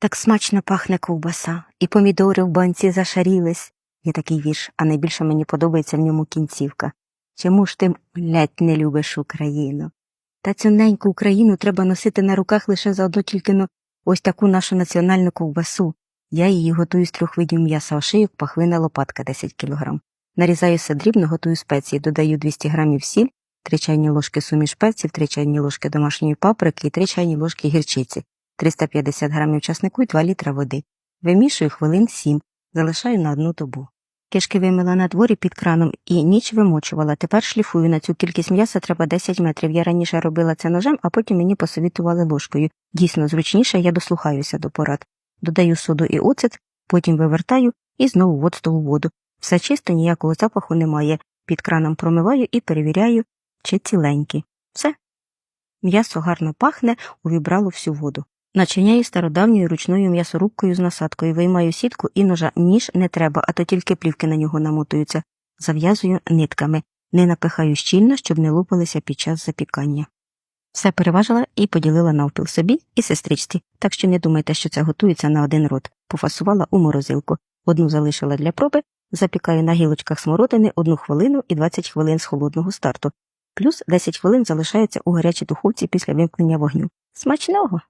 Так смачно пахне ковбаса, і помідори в банці зашарілись. Є такий вірш, а найбільше мені подобається в ньому кінцівка. Чому ж ти, блядь, не любиш Україну? Та цю неньку Україну треба носити на руках лише за одну тільки ну, ось таку нашу національну ковбасу. Я її готую з трьох видів м'яса ошийок, пахвина лопатка 10 кг. Нарізаю все дрібно, готую спеції, додаю 200 грамів сіль, 3 чайні ложки суміш перців, 3 чайні ложки домашньої паприки і 3 чайні ложки гірчиці, 350 грамів часнику і 2 літра води. Вимішую хвилин 7, залишаю на одну добу. Кишки вимила на дворі під краном і ніч вимочувала. Тепер шліфую на цю кількість м'яса треба 10 метрів. Я раніше робила це ножем, а потім мені посовітували ложкою. Дійсно зручніше, я дослухаюся до порад. Додаю соду і оцет, потім вивертаю і знову в оцтову воду. Все чисто, ніякого запаху немає. Під краном промиваю і перевіряю, чи ціленькі. Все. М'ясо гарно пахне, увібрало всю воду. Начиняю стародавньою ручною м'ясорубкою з насадкою, виймаю сітку і ножа. Ніж не треба, а то тільки плівки на нього намотуються. Зав'язую нитками. Не напихаю щільно, щоб не лупалися під час запікання. Все переважила і поділила навпіл собі і сестричці, так що не думайте, що це готується на один рот. Пофасувала у морозилку. Одну залишила для проби, запікаю на гілочках смородини одну хвилину і 20 хвилин з холодного старту. Плюс 10 хвилин залишається у гарячій духовці після вимкнення вогню. Смачного!